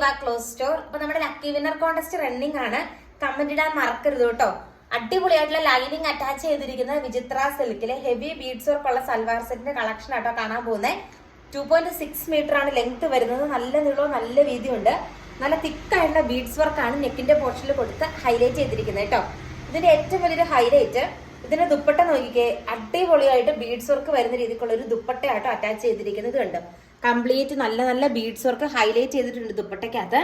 ലിവ close store അപ്പൊ നമ്മുടെ lucky winner contest running ആണ്. കമന്റ് ഇടാൻ മറക്കരുത് കേട്ടോ. അടിപൊളിയായിട്ടുള്ള ലൈനിങ് അറ്റാച്ച് ചെയ്തിരിക്കുന്ന വിചിത്ര സിൽക്കിലെ ഹെവി ബീഡ്സ് വർക്ക് ഉള്ള സൽവാർ സെറ്റിന്റെ കളക്ഷൻ ആട്ടോ കാണാൻ പോകുന്നത് ടു പോയിന്റ് സിക്സ് മീറ്റർ ആണ് ലെങ്ത് വരുന്നത്. നല്ല നീളവും നല്ല വീതിയുണ്ട്. നല്ല തിക്കായിട്ടുള്ള ബീഡ്സ് വർക്കാണ് നെക്കിന്റെ പോർഷനിൽ കൊടുത്ത് ഹൈലൈറ്റ് ചെയ്തിരിക്കുന്നത് കേട്ടോ. ഇതിന്റെ ഏറ്റവും വലിയൊരു ഹൈലൈറ്റ് ഇതിന്റെ ദുപ്പട്ട നോക്കിക്കേ അടിപൊളിയായിട്ട് ബീഡ്സ് വർക്ക് വരുന്ന രീതിക്കുള്ള ഒരു ദുപ്പട്ടയാട്ടോ അറ്റാച്ച് ചെയ്തിരിക്കുന്നത് കണ്ട്. കംപ്ലീറ്റ് നല്ല നല്ല ബീഡ്സ് വർക്ക് ഹൈലൈറ്റ് ചെയ്തിട്ടുണ്ട് ദുപ്പട്ടയ്ക്കകത്ത്.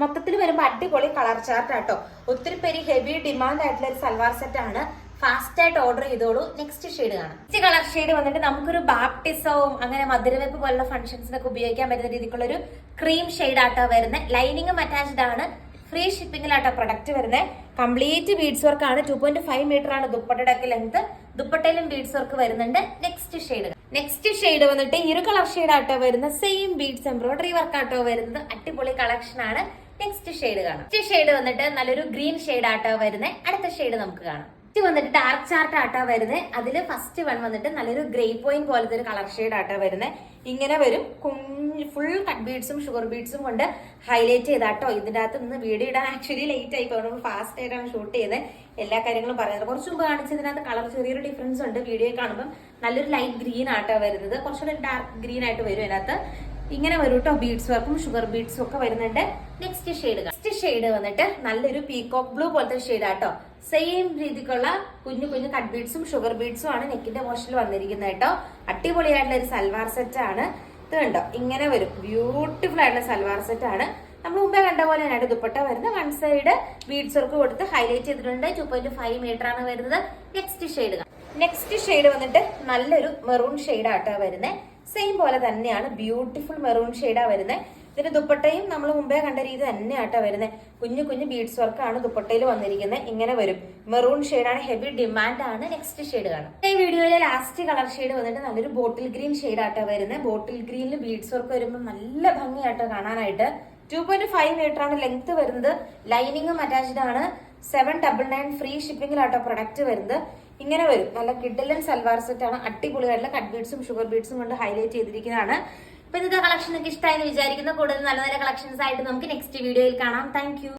മൊത്തത്തിൽ വരുമ്പോൾ അടിപൊളി കളർ ചാർട്ട് ആട്ടോ. ഒത്തിരി പേര് ഹെവി ഡിമാൻഡ് ആയിട്ടുള്ള ഒരു സൽവാർ സെറ്റ് ആണ്. ഫാസ്റ്റ് ആയിട്ട് ഓർഡർ ചെയ്തോളൂ. നെക്സ്റ്റ് ഷെയ്ഡ് കാണാം. നെക്സ്റ്റ് കളർ ഷെയ്ഡ് വന്നിട്ട് നമുക്കൊരു ബാപ്റ്റിസവും അങ്ങനെ മധുരവെപ്പ് പോലുള്ള ഫംഗ്ഷൻസിനൊക്കെ ഉപയോഗിക്കാൻ പറ്റുന്ന രീതിക്കുള്ള ഒരു ക്രീം ഷെയ്ഡ് ആട്ടോ വരുന്നത് ലൈനിങ്ങും അറ്റാച്ച്ഡ് ആണ്. ഫ്രീ ഷിപ്പിംഗിലാട്ടോ പ്രൊഡക്റ്റ് വരുന്നത് കംപ്ലീറ്റ് ബീഡ്സ് വർക്ക് ആണ്. ടു പോയിന്റ് ഫൈവ് മീറ്റർ ആണ് ദുപ്പട്ടയുടെ ലെങ്ത് ദുപ്പട്ടയിലും ബീഡ്സ് വർക്ക് വരുന്നുണ്ട്. നെക്സ്റ്റ് ഷെയ്ഡ് നെക്സ്റ്റ് ഷെയ്ഡ് വന്നിട്ട് ഈ ഒരു കളർ ഷെയ്ഡ് ആട്ടോ വരുന്ന സെയിം ബീഡ്സ് എംബ്രോയിഡറി വർക്ക് ആട്ടോ വരുന്നത്. അടിപൊളി കളക്ഷൻ ആണ്. നെക്സ്റ്റ് ഷെയ്ഡ് കാണാം നെക്സ്റ്റ് ഷെയ്ഡ് വന്നിട്ട് നല്ലൊരു ഗ്രീൻ ഷെയ്ഡ് ആട്ടോ വരുന്നത്. അടുത്ത ഷെയ്ഡ് നമുക്ക് കാണാം. ഫസ്റ്റ് വന്നിട്ട് ഡാർക്ക് ചാർട്ട് ആട്ടാ വരുന്നത് അതിൽ ഫസ്റ്റ് വൺ വന്നിട്ട് നല്ലൊരു ഗ്രേ പോയിന്റ് പോലത്തെ ഒരു കളർ ഷെയ്ഡ് ആട്ടാ വരുന്നത് ഇങ്ങനെ വരും. കുഞ്ഞ് ഫുൾ കട്ട് ബീഡ്സും ഷുഗർ ബീഡ്സും കൊണ്ട് ഹൈലൈറ്റ് ചെയ്താട്ടോ. ഇതിന്റെ അകത്ത് നിന്ന് വീഡിയോ ഇടാൻ ആക്ച്വലി ലേറ്റ് ആയി പോകുന്നത് ഫാസ്റ്റ് ആയിട്ടാണ് ഷൂട്ട് ചെയ്തത് എല്ലാ കാര്യങ്ങളും പറയുന്നത് കുറച്ച് മുമ്പ് കാണിച്ചതിനകത്ത് കളർ ചെറിയൊരു ഡിഫറൻസ് ഉണ്ട് വീഡിയോ കാണുമ്പോൾ നല്ലൊരു ലൈറ്റ് ഗ്രീൻ ആട്ടോ വരുന്നത്. കുറച്ചുകൂടി ഡാർക്ക് ഗ്രീൻ ആയിട്ട് വരും അതിനകത്ത്. ഇങ്ങനെ വരും കേട്ടോ ബീഡ്സ് വർക്കും ഷുഗർ ബീഡ്സും ഒക്കെ വരുന്നുണ്ട്. നെക്സ്റ്റ് ഷെയ്ഡ് ഷെയ്ഡ് വന്നിട്ട് നല്ലൊരു പീകോക്ക് ബ്ലൂ പോലത്തെ ഷെയ്ഡ് ആട്ടോ. സെയിം രീതിക്കുള്ള കുഞ്ഞു കുഞ്ഞു കട്ട് ബീഡ്സും ഷുഗർ ബീഡ്സും ആണ് നെക്കിന്റെ പോർഷനിൽ വന്നിരിക്കുന്നത് കേട്ടോ. അടിപൊളിയായിട്ടുള്ള ഒരു സൽവാർ സെറ്റ് ആണ്. ഇത് കണ്ടോ? ഇങ്ങനെ വരും. ബ്യൂട്ടിഫുൾ ആയിട്ടുള്ള സൽവാർ സെറ്റ് ആണ്. നമ്മൾ മുമ്പേ കണ്ട പോലെ തന്നെയാണ് ദുപ്പട്ട വരുന്നത്. വൺ സൈഡ് ബീഡ്സ് വർക്ക് കൊടുത്ത് ഹൈലൈറ്റ് ചെയ്തിട്ടുണ്ട്. ടു പോയിന്റ് ഫൈവ് മീറ്റർ ആണ് വരുന്നത്. നെക്സ്റ്റ് ഷെയ്ഡ് നെക്സ്റ്റ് ഷെയ്ഡ് വന്നിട്ട് നല്ലൊരു മെറൂൺ ഷെയ്ഡ് ആട്ടോ വരുന്നത്. സെയിം പോലെ തന്നെയാണ്. ബ്യൂട്ടിഫുൾ മെറൂൺ ഷെയ്ഡാ വരുന്നത്. ഇതിന്റെ ദുപ്പട്ടയും നമ്മൾ മുമ്പേ കണ്ട രീതി തന്നെയാട്ടോ വരുന്നത് കുഞ്ഞു കുഞ്ഞു ബീഡ്സ് വർക്കാണ് ദുപ്പട്ടയിൽ വന്നിരിക്കുന്നത് ഇങ്ങനെ വരും. മെറൂൺ ആണ് ഹെവി ഡിമാൻഡ് ആണ്. നെക്സ്റ്റ് ഷെയ്ഡ് കാണാം. ഈ വീഡിയോയിലെ ലാസ്റ്റ് കളർ ഷെയ്ഡ് വന്നിട്ട് നല്ലൊരു ബോട്ടിൽ ഗ്രീൻ ഷെയ്ഡ് ആട്ടോ വരുന്നത് ബോട്ടിൽ ഗ്രീനിൽ ബീഡ്സ് വർക്ക് വരുമ്പോൾ നല്ല ഭംഗിയാട്ടോ കാണാനായിട്ട്. ടു പോയിന്റ് ഫൈവ് മീറ്റർ ആണ് ലെങ്ത് വരുന്നത്. ലൈനിങ്ങും അറ്റാച്ച്ഡ് ആണ്. സെവൻ ഡബിൾ നയൻ ഫ്രീ ഷിപ്പിംഗിലാട്ടോ പ്രൊഡക്റ്റ് വരുന്നത്. ഇങ്ങനെ വരും. നല്ല കിഡലൻ സൽവാർ സെറ്റ് ആണ് അടിപൊളിയായിട്ടുള്ള കട്ട് ബീഡ്സും ഷുഗർ ബീഡ്സും കൊണ്ട് ഹൈലൈറ്റ് ചെയ്തിരിക്കുന്നതാണ്. അപ്പൊ ഇന്നത്തെ കളക്ഷൻ നിങ്ങൾക്ക് ഇഷ്ടമായെന്ന് വിചാരിക്കുന്നു. കൂടുതൽ നല്ല നല്ല കളക്ഷൻസ് ആയിട്ട് നമുക്ക് നെക്സ്റ്റ് വീഡിയോയിൽ കാണാം. താങ്ക്